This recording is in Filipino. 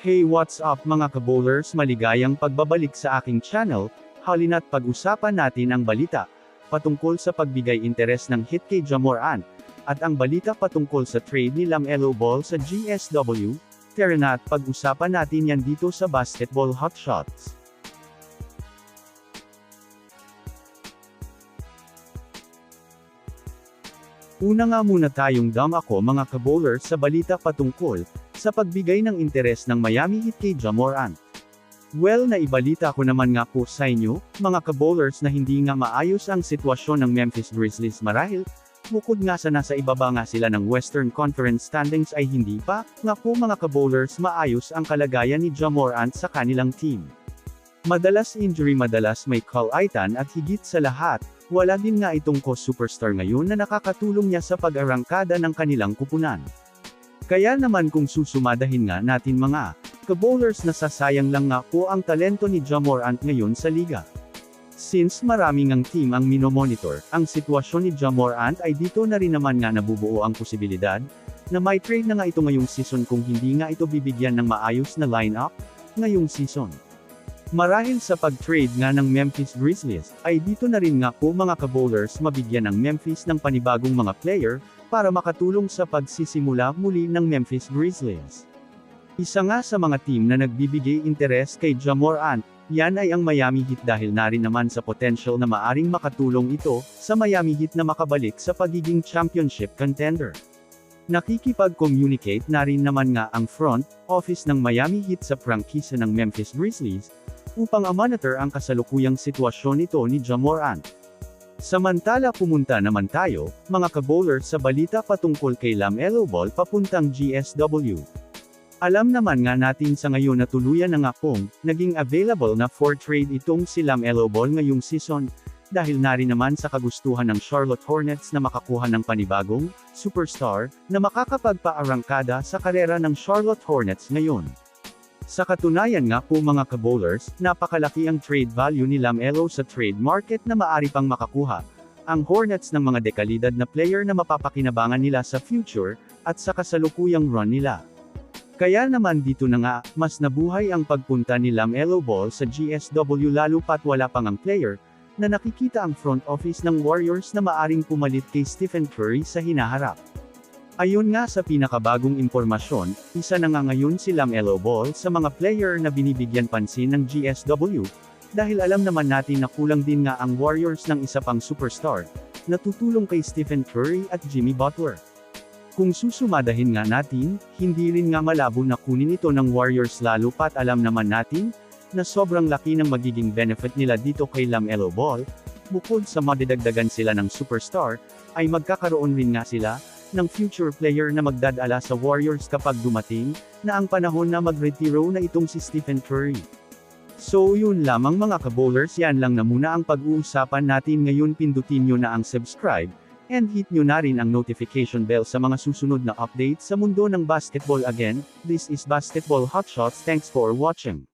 Hey what's up mga kabowlers maligayang pagbabalik sa aking channel, halina't pag-usapan natin ang balita, patungkol sa pagbigay interes ng hit kay Jamoran, at ang balita patungkol sa trade ni Lamelo Ball sa GSW, tara na at pag-usapan natin yan dito sa Basketball Hotshots. Una nga muna tayong dam ako mga kabowler sa balita patungkol, sa pagbigay ng interes ng Miami Heat kay Jamoran. Well naibalita ko naman nga po sa inyo, mga kabowlers na hindi nga maayos ang sitwasyon ng Memphis Grizzlies marahil, bukod nga sa nasa ibaba nga sila ng Western Conference standings ay hindi pa, nga po mga kabowlers maayos ang kalagayan ni Jamorant sa kanilang team. Madalas injury madalas may call-aitan at higit sa lahat, wala din nga itong co-superstar ngayon na nakakatulong niya sa pag-arangkada ng kanilang kupunan. Kaya naman kung susumadahin nga natin mga kabowlers na sasayang lang nga po ang talento ni Jamorant ngayon sa liga. Since maraming ang team ang minomonitor, ang sitwasyon ni Jamorant ay dito na rin naman nga nabubuo ang posibilidad, na may trade na nga ito ngayong season kung hindi nga ito bibigyan ng maayos na lineup, ngayong season. Marahil sa pag-trade nga ng Memphis Grizzlies, ay dito na rin nga po mga kabowlers mabigyan ng Memphis ng panibagong mga player, para makatulong sa pagsisimula muli ng Memphis Grizzlies. Isa nga sa mga team na nagbibigay interes kay Jamorant, yan ay ang Miami Heat dahil na rin naman sa potential na maaring makatulong ito, sa Miami Heat na makabalik sa pagiging championship contender. Nakikipag-communicate na rin naman nga ang front office ng Miami Heat sa prangkisa ng Memphis Grizzlies, upang amonitor ang kasalukuyang sitwasyon nito ni Jamorant. Samantala pumunta naman tayo, mga kabowler sa balita patungkol kay Lamelo Ball papuntang GSW. Alam naman nga natin sa ngayon na tuluyan na nga pong, naging available na for trade itong si Lamelo Ball ngayong season, dahil na naman sa kagustuhan ng Charlotte Hornets na makakuha ng panibagong, superstar, na makakapagpaarangkada sa karera ng Charlotte Hornets ngayon. Sa katunayan nga po mga kabowlers, napakalaki ang trade value ni Lamelo sa trade market na maari pang makakuha. Ang Hornets ng mga dekalidad na player na mapapakinabangan nila sa future, at sa kasalukuyang run nila. Kaya naman dito na nga, mas nabuhay ang pagpunta ni Lamelo Ball sa GSW lalo pat wala pang ang player, na nakikita ang front office ng Warriors na maaring pumalit kay Stephen Curry sa hinaharap. Ayon nga sa pinakabagong impormasyon, isa na nga ngayon si Lamelo Ball sa mga player na binibigyan pansin ng GSW, dahil alam naman natin na kulang din nga ang Warriors ng isa pang superstar, na tutulong kay Stephen Curry at Jimmy Butler. Kung susumadahin nga natin, hindi rin nga malabo na kunin ito ng Warriors lalo pat alam naman natin, na sobrang laki ng magiging benefit nila dito kay Lamelo Ball, bukod sa madidagdagan sila ng superstar, ay magkakaroon rin nga sila, ng future player na magdadala sa Warriors kapag dumating, na ang panahon na magretiro na itong si Stephen Curry. So yun lamang mga kabowlers yan lang na muna ang pag-uusapan natin ngayon pindutin nyo na ang subscribe, and hit nyo na rin ang notification bell sa mga susunod na updates sa mundo ng basketball again, this is Basketball Hotshots thanks for watching.